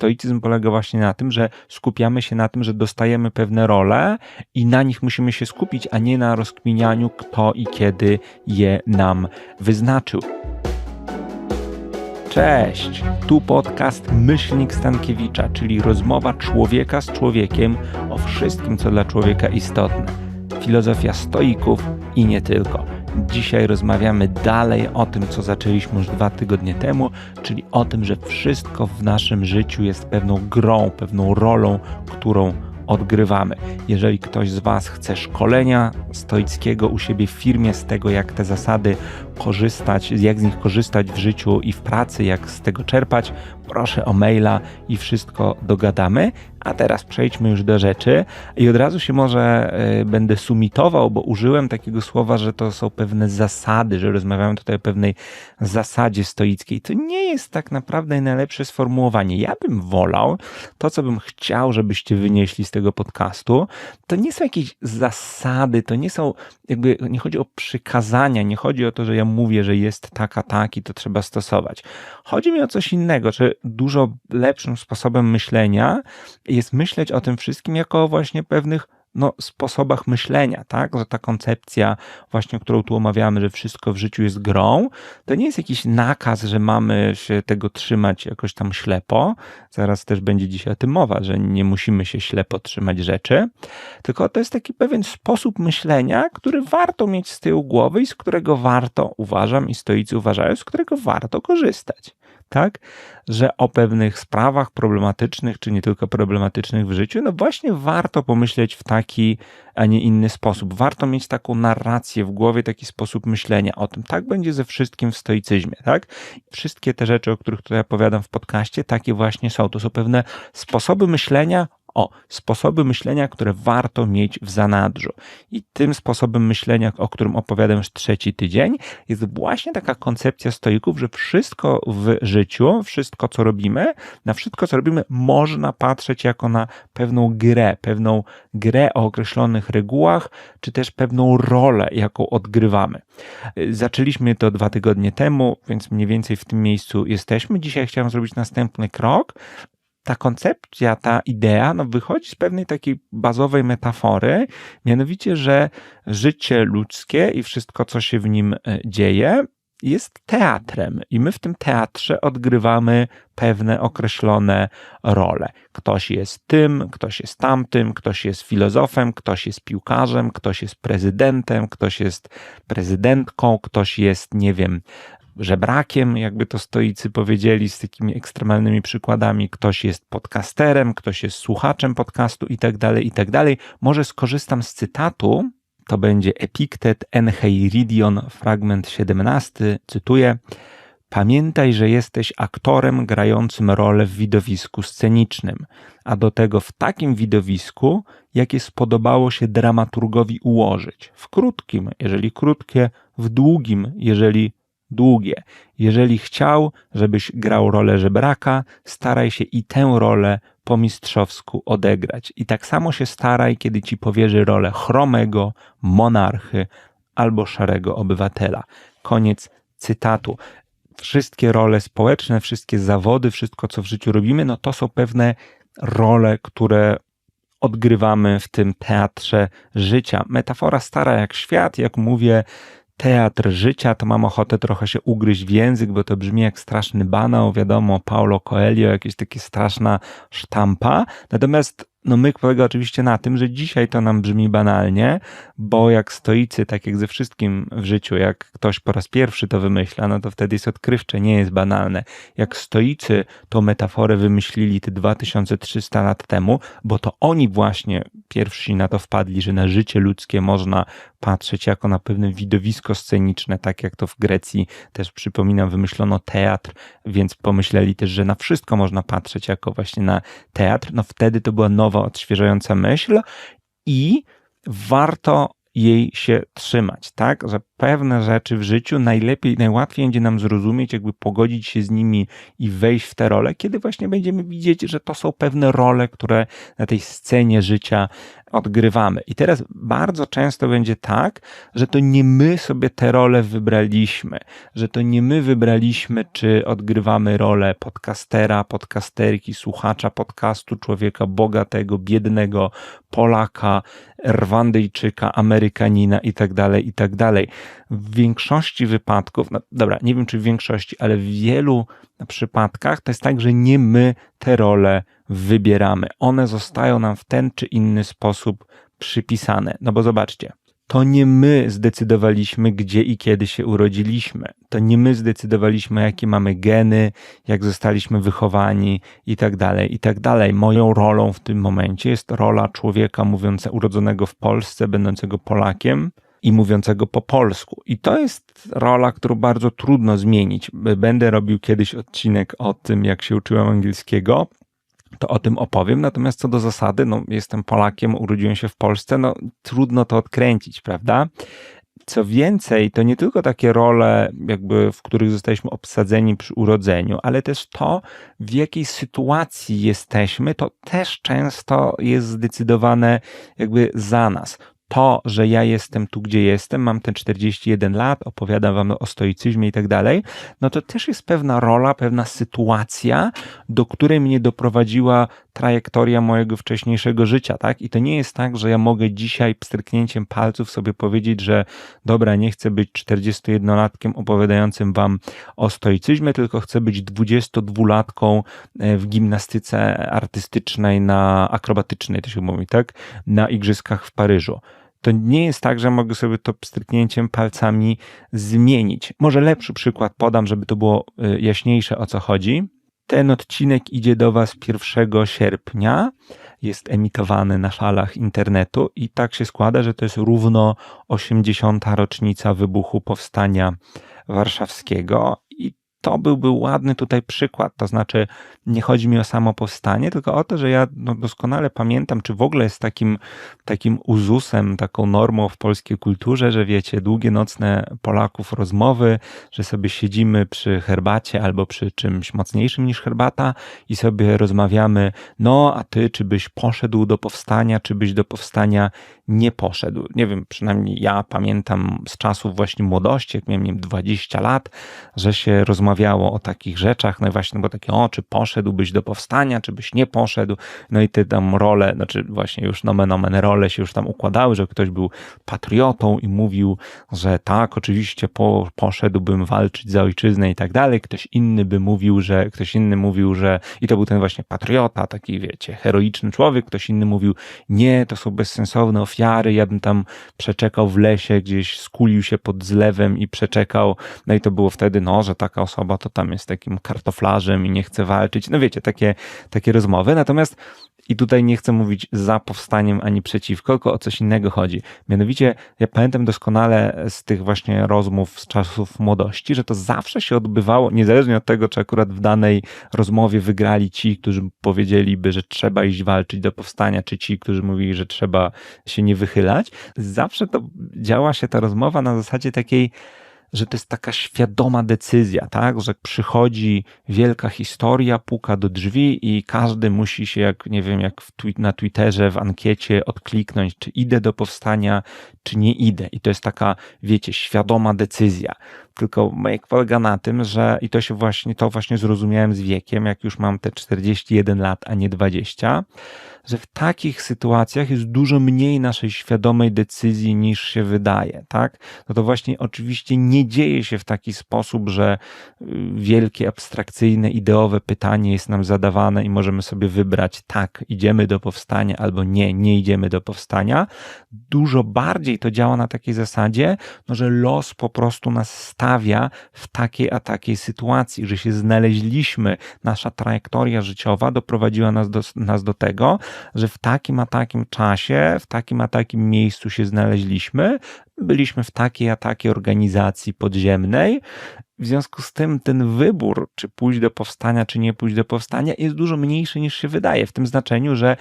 stoicyzm polega właśnie na tym, że skupiamy się na tym, że dostajemy pewne role i na nich musimy się skupić, a nie na rozkminianiu, kto i kiedy je nam wyznaczył. Cześć! Tu podcast Myślnik Stankiewicza, czyli rozmowa człowieka z człowiekiem o wszystkim, co dla człowieka istotne. Filozofia stoików i nie tylko. Dzisiaj rozmawiamy dalej o tym, co zaczęliśmy już dwa tygodnie temu, czyli o tym, że wszystko w naszym życiu jest pewną grą, pewną rolą, którą odgrywamy. Jeżeli ktoś z Was chce szkolenia stoickiego u siebie w firmie, z tego jak te zasady korzystać, jak z nich korzystać w życiu i w pracy, jak z tego czerpać, proszę o maila i wszystko dogadamy. A teraz przejdźmy już do rzeczy i od razu się może y, będę sumitował, bo użyłem takiego słowa, że to są pewne zasady, że rozmawiamy tutaj o pewnej zasadzie stoickiej. To nie jest tak naprawdę najlepsze sformułowanie. Ja bym wolał, to co bym chciał, żebyście wynieśli z tego podcastu, to nie są jakieś zasady, to nie są jakby, nie chodzi o przykazania, nie chodzi o to, że ja mówię, że jest taka, taki, to trzeba stosować. Chodzi mi o coś innego, że dużo lepszym sposobem myślenia jest myśleć o tym wszystkim jako właśnie pewnych no, sposobach myślenia, tak? Że ta koncepcja, właśnie, którą tu omawiamy, że wszystko w życiu jest grą, to nie jest jakiś nakaz, że mamy się tego trzymać jakoś tam ślepo. Zaraz też będzie dzisiaj o tym mowa, że nie musimy się ślepo trzymać rzeczy, tylko to jest taki pewien sposób myślenia, który warto mieć z tyłu głowy i z którego warto, uważam i stoicy uważają, z którego warto korzystać tak? Że o pewnych sprawach problematycznych, czy nie tylko problematycznych w życiu, no właśnie warto pomyśleć w taki, a nie inny sposób. Warto mieć taką narrację w głowie, taki sposób myślenia o tym. Tak będzie ze wszystkim w stoicyzmie, tak? Wszystkie te rzeczy, o których tutaj opowiadam w podcaście, takie właśnie są. To są pewne sposoby myślenia o, sposoby myślenia, które warto mieć w zanadrzu. I tym sposobem myślenia, o którym opowiadam już trzeci tydzień, jest właśnie taka koncepcja stoików, że wszystko w życiu, wszystko co robimy, na wszystko co robimy, można patrzeć jako na pewną grę, pewną grę o określonych regułach, czy też pewną rolę, jaką odgrywamy. Zaczęliśmy to dwa tygodnie temu, więc mniej więcej w tym miejscu jesteśmy. Dzisiaj chciałem zrobić następny krok, ta koncepcja, ta idea no, wychodzi z pewnej takiej bazowej metafory, mianowicie, że życie ludzkie i wszystko, co się w nim e, dzieje, jest teatrem i my w tym teatrze odgrywamy pewne określone role. Ktoś jest tym, ktoś jest tamtym, ktoś jest filozofem, ktoś jest piłkarzem, ktoś jest prezydentem, ktoś jest prezydentką, ktoś jest, nie wiem, żebrakiem, jakby to stoicy powiedzieli, z takimi ekstremalnymi przykładami. Ktoś jest podcasterem, ktoś jest słuchaczem podcastu i tak dalej, i tak dalej. Może skorzystam z cytatu, to będzie Epiktet Encheiridion, fragment 17, cytuję. Pamiętaj, że jesteś aktorem grającym rolę w widowisku scenicznym, a do tego w takim widowisku, jakie spodobało się dramaturgowi ułożyć. W krótkim, jeżeli krótkie, w długim, jeżeli długie. Jeżeli chciał, żebyś grał rolę żebraka, staraj się i tę rolę po mistrzowsku odegrać. I tak samo się staraj, kiedy ci powierzy rolę chromego, monarchy albo szarego obywatela. Koniec cytatu. Wszystkie role społeczne, wszystkie zawody, wszystko co w życiu robimy, no to są pewne role, które odgrywamy w tym teatrze życia. Metafora stara jak świat, jak mówię, teatr życia, to mam ochotę trochę się ugryźć w język, bo to brzmi jak straszny banał, wiadomo, Paulo Coelho, jakieś takie straszna sztampa. Natomiast no myk polega oczywiście na tym, że dzisiaj to nam brzmi banalnie, bo jak stoicy, tak jak ze wszystkim w życiu, jak ktoś po raz pierwszy to wymyśla, no to wtedy jest odkrywcze, nie jest banalne. Jak stoicy tą metaforę wymyślili te 2300 lat temu, bo to oni właśnie pierwsi na to wpadli, że na życie ludzkie można patrzeć jako na pewne widowisko sceniczne, tak jak to w Grecji też przypominam, wymyślono teatr, więc pomyśleli też, że na wszystko można patrzeć jako właśnie na teatr. No wtedy to była nowa, odświeżająca myśl i warto jej się trzymać, tak? Że pewne rzeczy w życiu najlepiej, najłatwiej będzie nam zrozumieć, jakby pogodzić się z nimi i wejść w te role, kiedy właśnie będziemy widzieć, że to są pewne role, które na tej scenie życia odgrywamy. I teraz bardzo często będzie tak, że to nie my sobie te role wybraliśmy, że to nie my wybraliśmy, czy odgrywamy rolę podcastera, podcasterki, słuchacza podcastu, człowieka bogatego, biednego, Polaka, Rwandyjczyka, Amerykanina i tak W większości wypadków, no dobra, nie wiem czy w większości, ale w wielu przypadkach to jest tak, że nie my te role wybieramy. One zostają nam w ten czy inny sposób przypisane. No bo zobaczcie, to nie my zdecydowaliśmy, gdzie i kiedy się urodziliśmy. To nie my zdecydowaliśmy, jakie mamy geny, jak zostaliśmy wychowani i tak dalej, i tak dalej. Moją rolą w tym momencie jest rola człowieka mówiącego, urodzonego w Polsce, będącego Polakiem i mówiącego po polsku. I to jest rola, którą bardzo trudno zmienić. Będę robił kiedyś odcinek o tym, jak się uczyłem angielskiego to o tym opowiem. Natomiast co do zasady, no, jestem Polakiem, urodziłem się w Polsce, no trudno to odkręcić, prawda? Co więcej, to nie tylko takie role, jakby, w których zostaliśmy obsadzeni przy urodzeniu, ale też to, w jakiej sytuacji jesteśmy, to też często jest zdecydowane jakby za nas to, że ja jestem tu, gdzie jestem, mam te 41 lat, opowiadam wam o stoicyzmie i tak dalej, no to też jest pewna rola, pewna sytuacja, do której mnie doprowadziła trajektoria mojego wcześniejszego życia, tak? I to nie jest tak, że ja mogę dzisiaj pstryknięciem palców sobie powiedzieć, że dobra, nie chcę być 41-latkiem opowiadającym wam o stoicyzmie, tylko chcę być 22-latką e, w gimnastyce artystycznej, na akrobatycznej, to się mówi, tak? Na igrzyskach w Paryżu to nie jest tak, że mogę sobie to stryknięciem palcami zmienić. Może lepszy przykład podam, żeby to było y, jaśniejsze o co chodzi. Ten odcinek idzie do Was 1 sierpnia, jest emitowany na falach internetu i tak się składa, że to jest równo 80. rocznica wybuchu powstania warszawskiego to byłby ładny tutaj przykład. To znaczy, nie chodzi mi o samo powstanie, tylko o to, że ja no, doskonale pamiętam, czy w ogóle jest takim, takim uzusem, taką normą w polskiej kulturze, że wiecie, długie nocne Polaków rozmowy, że sobie siedzimy przy herbacie albo przy czymś mocniejszym niż herbata i sobie rozmawiamy, no a ty, czy byś poszedł do powstania, czy byś do powstania nie poszedł. Nie wiem, przynajmniej ja pamiętam z czasów właśnie młodości, jak miałem 20 lat, że się rozmawiało o takich rzeczach, no i właśnie, bo takie, o, czy poszedłbyś do powstania, czy byś nie poszedł, no i te tam role, znaczy właśnie już nomen omen role się już tam układały, że ktoś był patriotą i mówił, że tak, oczywiście po, poszedłbym walczyć za ojczyznę i tak dalej, ktoś inny by mówił, że, ktoś inny mówił, że, i to był ten właśnie patriota, taki wiecie, heroiczny człowiek, ktoś inny mówił, nie, to są bezsensowne ofiary, ja bym tam przeczekał w lesie, gdzieś skulił się pod zlewem i przeczekał, no i to było wtedy, no, że taka osoba to tam jest takim kartoflarzem i nie chce walczyć, no wiecie, takie, takie rozmowy, natomiast i tutaj nie chcę mówić za powstaniem ani przeciwko, tylko o coś innego chodzi. Mianowicie, ja pamiętam doskonale z tych właśnie rozmów z czasów młodości, że to zawsze się odbywało, niezależnie od tego, czy akurat w danej rozmowie wygrali ci, którzy powiedzieliby, że trzeba iść walczyć do powstania, czy ci, którzy mówili, że trzeba się nie wychylać. Zawsze to działa się ta rozmowa na zasadzie takiej, że to jest taka świadoma decyzja, tak? Że przychodzi wielka historia, puka do drzwi i każdy musi się, jak nie wiem, jak na Twitterze, w ankiecie odkliknąć, czy idę do powstania, czy nie idę. I to jest taka, wiecie, świadoma decyzja. Tylko make polega na tym, że i to się właśnie, to właśnie zrozumiałem z wiekiem, jak już mam te 41 lat, a nie 20, że w takich sytuacjach jest dużo mniej naszej świadomej decyzji niż się wydaje, tak? No to właśnie oczywiście nie dzieje się w taki sposób, że y, wielkie, abstrakcyjne, ideowe pytanie jest nam zadawane i możemy sobie wybrać tak, idziemy do powstania albo nie, nie idziemy do powstania. Dużo bardziej to działa na takiej zasadzie, no, że los po prostu nas stawia w takiej a takiej sytuacji, że się znaleźliśmy, nasza trajektoria życiowa doprowadziła nas do, nas do tego, że w takim a takim czasie, w takim a takim miejscu się znaleźliśmy, byliśmy w takiej a takiej organizacji podziemnej. W związku z tym ten wybór, czy pójść do powstania, czy nie pójść do powstania, jest dużo mniejszy niż się wydaje, w tym znaczeniu, że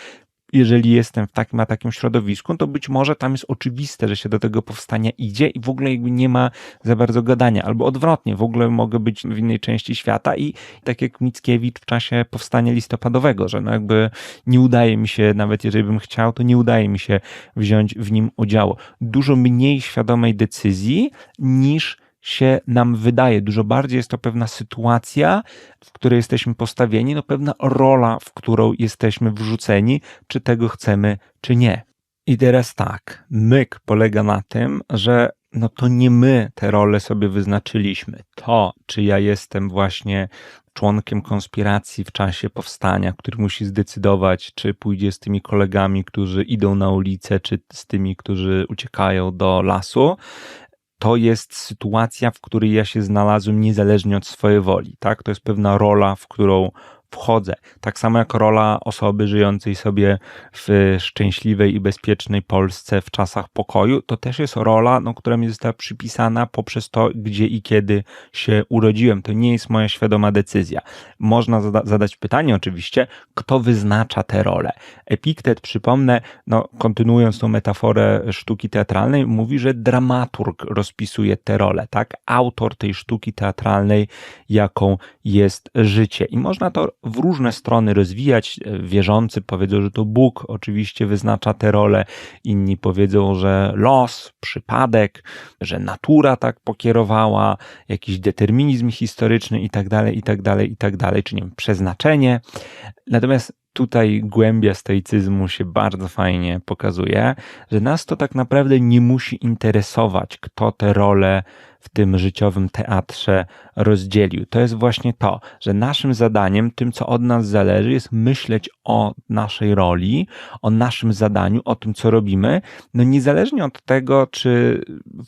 jeżeli jestem w takim a takim środowisku, to być może tam jest oczywiste, że się do tego powstania idzie i w ogóle jakby nie ma za bardzo gadania, albo odwrotnie, w ogóle mogę być w innej części świata i tak jak Mickiewicz w czasie powstania listopadowego, że no jakby nie udaje mi się, nawet jeżeli bym chciał, to nie udaje mi się wziąć w nim udziału. Dużo mniej świadomej decyzji niż się nam wydaje. Dużo bardziej jest to pewna sytuacja, w której jesteśmy postawieni, no pewna rola, w którą jesteśmy wrzuceni, czy tego chcemy, czy nie. I teraz tak, myk polega na tym, że no to nie my te role sobie wyznaczyliśmy. To, czy ja jestem właśnie członkiem konspiracji w czasie powstania, który musi zdecydować, czy pójdzie z tymi kolegami, którzy idą na ulicę, czy z tymi, którzy uciekają do lasu, to jest sytuacja, w której ja się znalazłem niezależnie od swojej woli. Tak? To jest pewna rola, w którą wchodzę. Tak samo jak rola osoby żyjącej sobie w szczęśliwej i bezpiecznej Polsce w czasach pokoju, to też jest rola, no, która mi została przypisana poprzez to, gdzie i kiedy się urodziłem. To nie jest moja świadoma decyzja. Można zada zadać pytanie oczywiście, kto wyznacza te role. Epiktet, przypomnę, no, kontynuując tą metaforę sztuki teatralnej, mówi, że dramaturg rozpisuje te role, tak? Autor tej sztuki teatralnej, jaką jest życie. I można to w różne strony rozwijać. Wierzący powiedzą, że to Bóg oczywiście wyznacza te role, inni powiedzą, że los, przypadek, że natura tak pokierowała, jakiś determinizm historyczny i tak dalej, i tak dalej, i tak dalej, czy nie wiem, przeznaczenie. Natomiast tutaj głębia stoicyzmu się bardzo fajnie pokazuje, że nas to tak naprawdę nie musi interesować, kto te role w tym życiowym teatrze rozdzielił. To jest właśnie to, że naszym zadaniem, tym co od nas zależy, jest myśleć o naszej roli, o naszym zadaniu, o tym co robimy, no niezależnie od tego, czy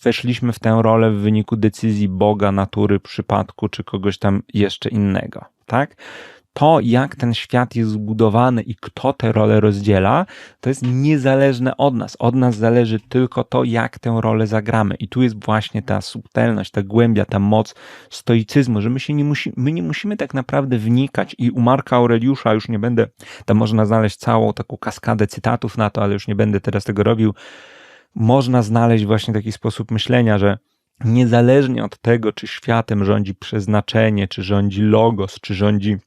weszliśmy w tę rolę w wyniku decyzji Boga, natury, przypadku, czy kogoś tam jeszcze innego. Tak? To, jak ten świat jest zbudowany i kto te role rozdziela, to jest niezależne od nas. Od nas zależy tylko to, jak tę rolę zagramy. I tu jest właśnie ta subtelność, ta głębia, ta moc stoicyzmu, że my, się nie, musi, my nie musimy tak naprawdę wnikać i u Marka Aureliusza już nie będę, tam można znaleźć całą taką kaskadę cytatów na to, ale już nie będę teraz tego robił. Można znaleźć właśnie taki sposób myślenia, że niezależnie od tego, czy światem rządzi przeznaczenie, czy rządzi logos, czy rządzi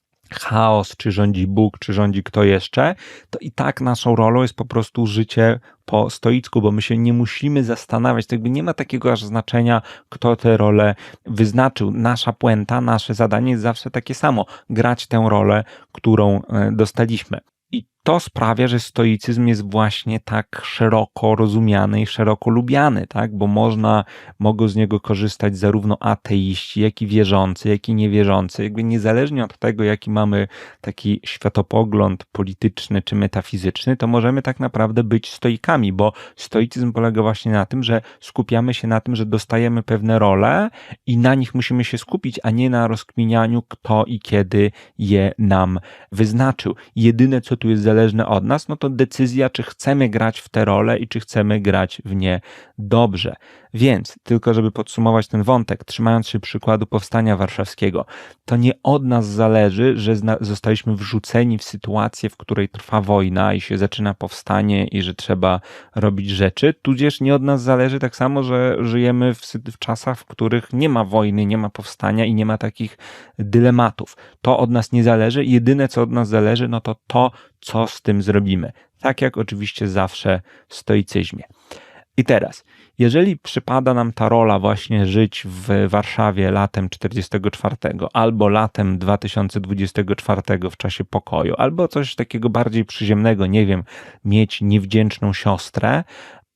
chaos, czy rządzi Bóg, czy rządzi kto jeszcze, to i tak naszą rolą jest po prostu życie po stoicku, bo my się nie musimy zastanawiać, to jakby nie ma takiego aż znaczenia, kto tę rolę wyznaczył. Nasza puenta, nasze zadanie jest zawsze takie samo, grać tę rolę, którą e, dostaliśmy to sprawia, że stoicyzm jest właśnie tak szeroko rozumiany i szeroko lubiany, tak? bo można, mogą z niego korzystać zarówno ateiści, jak i wierzący, jak i niewierzący. Jakby niezależnie od tego, jaki mamy taki światopogląd polityczny czy metafizyczny, to możemy tak naprawdę być stoikami, bo stoicyzm polega właśnie na tym, że skupiamy się na tym, że dostajemy pewne role i na nich musimy się skupić, a nie na rozkminianiu, kto i kiedy je nam wyznaczył. Jedyne, co tu jest zależne od nas, no to decyzja, czy chcemy grać w te role i czy chcemy grać w nie dobrze. Więc, tylko żeby podsumować ten wątek, trzymając się przykładu powstania warszawskiego, to nie od nas zależy, że zostaliśmy wrzuceni w sytuację, w której trwa wojna i się zaczyna powstanie i że trzeba robić rzeczy, tudzież nie od nas zależy tak samo, że żyjemy w, w czasach, w których nie ma wojny, nie ma powstania i nie ma takich dylematów. To od nas nie zależy. Jedyne, co od nas zależy, no to to, co z tym zrobimy. Tak jak oczywiście zawsze w stoicyzmie. I teraz, jeżeli przypada nam ta rola właśnie żyć w Warszawie latem 44 albo latem 2024 w czasie pokoju, albo coś takiego bardziej przyziemnego, nie wiem, mieć niewdzięczną siostrę,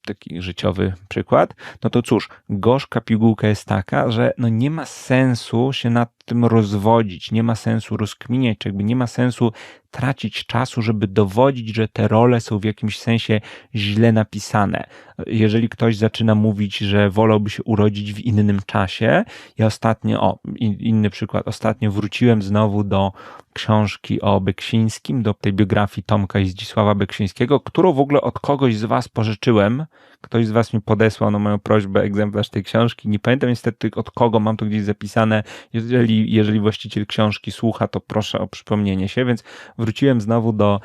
taki życiowy przykład, no to cóż, gorzka pigułka jest taka, że no nie ma sensu się nad tym rozwodzić, nie ma sensu rozkminiać, czy jakby nie ma sensu tracić czasu, żeby dowodzić, że te role są w jakimś sensie źle napisane. Jeżeli ktoś zaczyna mówić, że wolałby się urodzić w innym czasie, ja ostatnio, o, inny przykład, ostatnio wróciłem znowu do książki o Beksińskim, do tej biografii Tomka i Zdzisława Beksińskiego, którą w ogóle od kogoś z was pożyczyłem. Ktoś z was mi podesłał na moją prośbę egzemplarz tej książki. Nie pamiętam niestety od kogo, mam to gdzieś zapisane. Jeżeli, jeżeli właściciel książki słucha, to proszę o przypomnienie się, więc wróciłem znowu do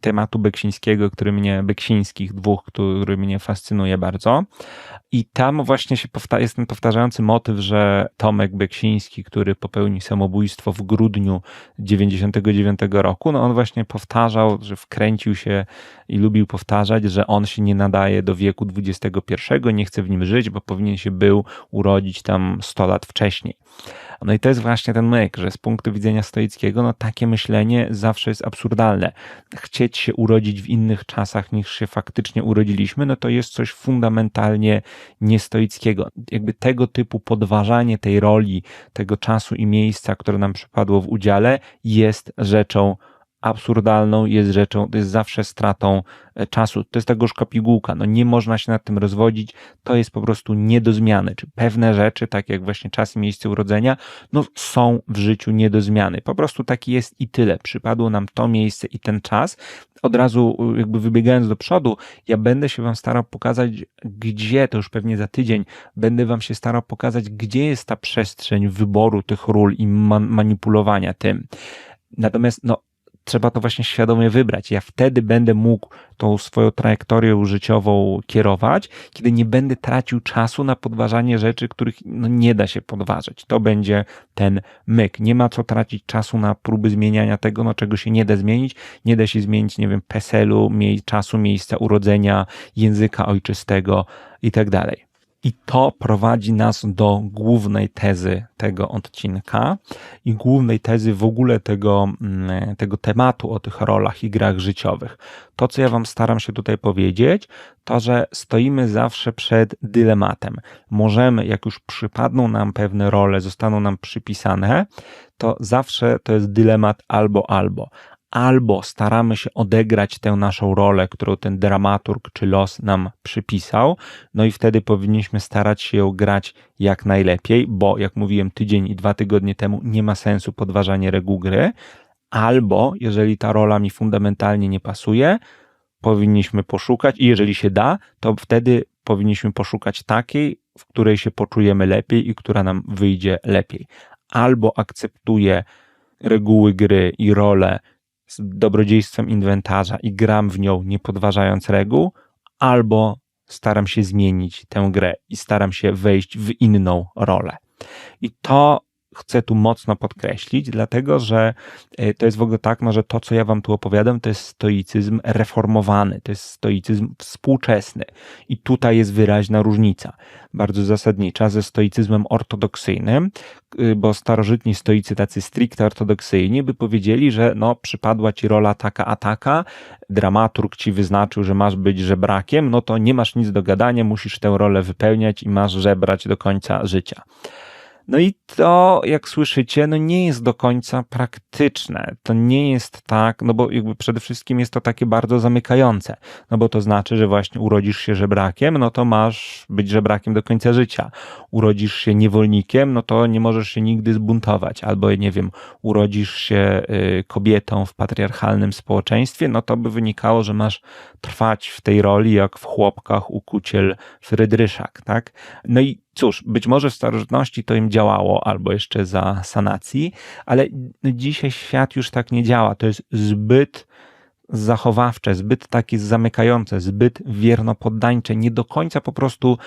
tematu Beksińskiego, który mnie, Beksińskich dwóch, który mnie fascynuje bardzo. I tam właśnie się powta- jest ten powtarzający motyw, że Tomek Beksiński, który popełnił samobójstwo w grudniu 99 roku, no on właśnie powtarzał, że wkręcił się i lubił powtarzać, że on się nie nadaje do wieku XXI, nie chce w nim żyć, bo powinien się był urodzić tam 100 lat wcześniej. No i to jest właśnie ten myk, że z punktu widzenia stoickiego, no takie myślenie zawsze jest absurdalne. Chcieć się urodzić w innych czasach niż się faktycznie urodziliśmy, no to jest coś fundamentalnie niestoickiego. Jakby tego typu podważanie tej roli, tego czasu i miejsca, które nam przypadło w udziale, jest rzeczą absurdalną, jest rzeczą, to jest zawsze stratą e, czasu. To jest ta gorzka pigułka. No nie można się nad tym rozwodzić. To jest po prostu nie do zmiany. Czy pewne rzeczy, tak jak właśnie czas i miejsce urodzenia, no są w życiu nie do zmiany. Po prostu taki jest i tyle. Przypadło nam to miejsce i ten czas. Od razu jakby wybiegając do przodu, ja będę się wam starał pokazać, gdzie, to już pewnie za tydzień, będę wam się starał pokazać, gdzie jest ta przestrzeń wyboru tych ról i man manipulowania tym. Natomiast no, trzeba to właśnie świadomie wybrać. Ja wtedy będę mógł tą swoją trajektorią życiową kierować, kiedy nie będę tracił czasu na podważanie rzeczy, których no, nie da się podważyć. To będzie ten myk. Nie ma co tracić czasu na próby zmieniania tego, no, czego się nie da zmienić. Nie da się zmienić, nie wiem, PESEL-u, mie czasu, miejsca urodzenia, języka ojczystego i tak dalej. I to prowadzi nas do głównej tezy tego odcinka i głównej tezy w ogóle tego, mm, tego tematu o tych rolach i grach życiowych. To, co ja Wam staram się tutaj powiedzieć, to, że stoimy zawsze przed dylematem. Możemy, jak już przypadną nam pewne role, zostaną nam przypisane, to zawsze to jest dylemat albo albo albo staramy się odegrać tę naszą rolę, którą ten dramaturg czy los nam przypisał, no i wtedy powinniśmy starać się ją grać jak najlepiej, bo jak mówiłem tydzień i dwa tygodnie temu, nie ma sensu podważanie reguł gry, albo jeżeli ta rola mi fundamentalnie nie pasuje, powinniśmy poszukać i jeżeli się da, to wtedy powinniśmy poszukać takiej, w której się poczujemy lepiej i która nam wyjdzie lepiej. Albo akceptuję reguły gry i rolę z dobrodziejstwem inwentarza i gram w nią, nie podważając reguł, albo staram się zmienić tę grę i staram się wejść w inną rolę. I to chcę tu mocno podkreślić, dlatego że e, to jest w ogóle tak, no, że to, co ja wam tu opowiadam, to jest stoicyzm reformowany, to jest stoicyzm współczesny. I tutaj jest wyraźna różnica, bardzo zasadnicza, ze stoicyzmem ortodoksyjnym, bo starożytni stoicy, tacy stricte ortodoksyjni, by powiedzieli, że no, przypadła ci rola taka a taka, dramaturg ci wyznaczył, że masz być żebrakiem, no to nie masz nic do gadania, musisz tę rolę wypełniać i masz żebrać do końca życia. No i to, jak słyszycie, no nie jest do końca praktyczne. To nie jest tak, no bo jakby przede wszystkim jest to takie bardzo zamykające. No bo to znaczy, że właśnie urodzisz się żebrakiem, no to masz być żebrakiem do końca życia. Urodzisz się niewolnikiem, no to nie możesz się nigdy zbuntować. Albo, nie wiem, urodzisz się y, kobietą w patriarchalnym społeczeństwie, no to by wynikało, że masz trwać w tej roli jak w chłopkach u kuciel Frydryszak, tak? No i cóż, być może w starożytności to im działało, albo jeszcze za sanacji, ale dzisiaj świat już tak nie działa. To jest zbyt zachowawcze, zbyt takie zamykające, zbyt wiernopoddańcze, nie do końca po prostu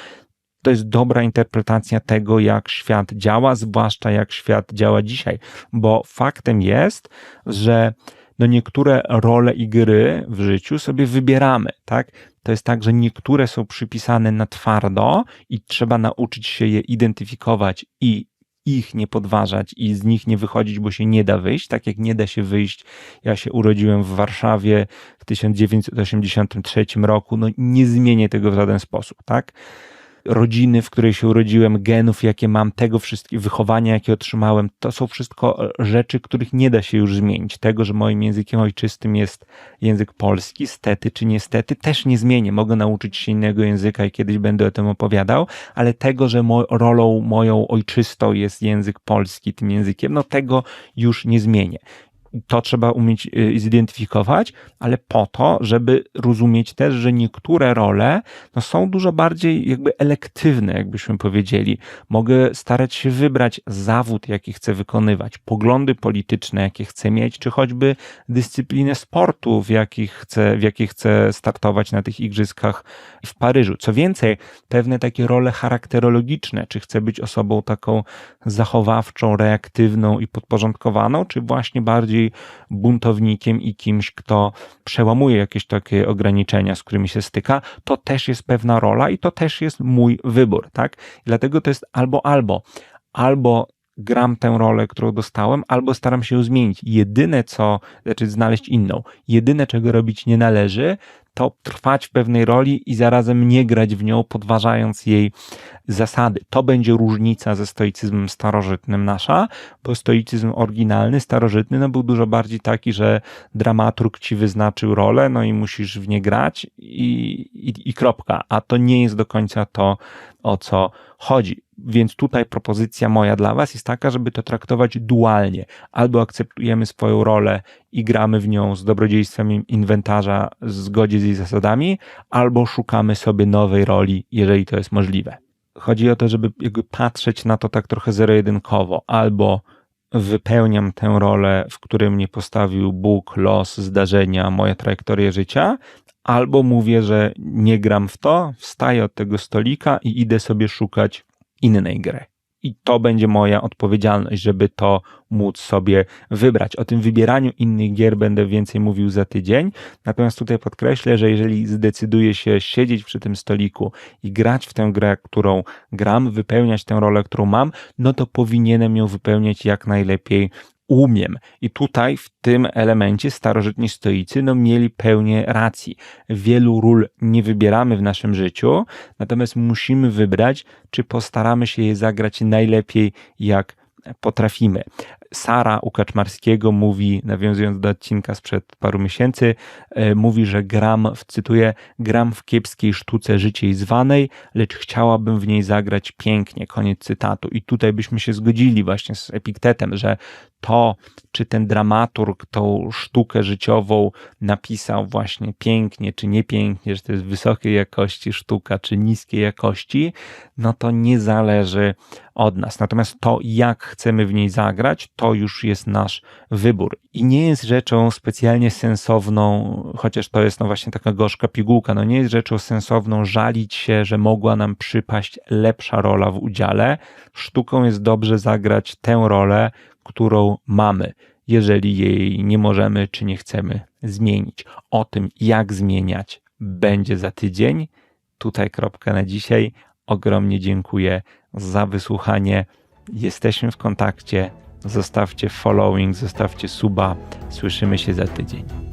to jest dobra interpretacja tego, jak świat działa, zwłaszcza jak świat działa dzisiaj, bo faktem jest, że no niektóre role i gry w życiu sobie wybieramy, tak? To jest tak, że niektóre są przypisane na twardo i trzeba nauczyć się je identyfikować i ich nie podważać i z nich nie wychodzić, bo się nie da wyjść, tak jak nie da się wyjść. Ja się urodziłem w Warszawie w 1983 roku, no nie zmienię tego w żaden sposób, tak? Rodziny, w której się urodziłem, genów, jakie mam, tego wszystkiego, wychowania, jakie otrzymałem, to są wszystko rzeczy, których nie da się już zmienić. Tego, że moim językiem ojczystym jest język polski, stety czy niestety, też nie zmienię. Mogę nauczyć się innego języka i kiedyś będę o tym opowiadał, ale tego, że mo rolą moją ojczystą jest język polski, tym językiem, no tego już nie zmienię To trzeba umieć y, zidentyfikować, ale po to, żeby rozumieć też, że niektóre role no, są dużo bardziej jakby elektywne, jakbyśmy powiedzieli. Mogę starać się wybrać zawód, jaki chcę wykonywać, poglądy polityczne, jakie chcę mieć, czy choćby dyscyplinę sportu, w jakich chcę, w jakich chcę startować na tych igrzyskach w Paryżu. Co więcej, pewne takie role charakterologiczne, czy chcę być osobą taką zachowawczą, reaktywną i podporządkowaną, czy właśnie bardziej buntownikiem i kimś, kto przełamuje jakieś takie ograniczenia, z którymi się styka, to też jest pewna rola i to też jest mój wybór, tak? Dlatego to jest albo albo. Albo gram tę rolę, którą dostałem, albo staram się ją zmienić. Jedyne co, znaczy znaleźć inną. Jedyne czego robić nie należy, to trwać w pewnej roli i zarazem nie grać w nią, podważając jej zasady. To będzie różnica ze stoicyzmem starożytnym nasza, bo stoicyzm oryginalny, starożytny, no był dużo bardziej taki, że dramaturg ci wyznaczył rolę, no i musisz w nie grać i, i, i kropka. A to nie jest do końca to, o co chodzi. Więc tutaj propozycja moja dla Was jest taka, żeby to traktować dualnie. Albo akceptujemy swoją rolę i gramy w nią z dobrodziejstwem inwentarza w zgodzie z jej zasadami, albo szukamy sobie nowej roli, jeżeli to jest możliwe. Chodzi o to, żeby jakby patrzeć na to tak trochę zero-jedynkowo, albo wypełniam tę rolę, w której mnie postawił Bóg, los, zdarzenia, moja trajektoria życia, albo mówię, że nie gram w to, wstaję od tego stolika i idę sobie szukać innej gry. I to będzie moja odpowiedzialność, żeby to móc sobie wybrać. O tym wybieraniu innych gier będę więcej mówił za tydzień. Natomiast tutaj podkreślę, że jeżeli zdecyduję się siedzieć przy tym stoliku i grać w tę grę, którą gram, wypełniać tę rolę, którą mam, no to powinienem ją wypełniać jak najlepiej umiem. I tutaj w tym elemencie starożytni stoicy no, mieli pełnię racji. Wielu ról nie wybieramy w naszym życiu, natomiast musimy wybrać, czy postaramy się je zagrać najlepiej, jak potrafimy. Sara u Kaczmarskiego mówi, nawiązując do odcinka sprzed paru miesięcy, e, mówi, że gram, cytuję, gram w kiepskiej sztuce życiej zwanej, lecz chciałabym w niej zagrać pięknie. Koniec cytatu. I tutaj byśmy się zgodzili właśnie z Epiktetem, że to, czy ten dramaturg tą sztukę życiową napisał właśnie pięknie, czy niepięknie, że to jest wysokiej jakości sztuka, czy niskiej jakości, no to nie zależy od nas. Natomiast to, jak chcemy w niej zagrać, to już jest nasz wybór. I nie jest rzeczą specjalnie sensowną, chociaż to jest no właśnie taka gorzka pigułka, no nie jest rzeczą sensowną żalić się, że mogła nam przypaść lepsza rola w udziale. Sztuką jest dobrze zagrać tę rolę, którą mamy, jeżeli jej nie możemy czy nie chcemy zmienić. O tym, jak zmieniać, będzie za tydzień. Tutaj kropka na dzisiaj. Ogromnie dziękuję za wysłuchanie. Jesteśmy w kontakcie. Zostawcie following, zostawcie suba. Słyszymy się za tydzień.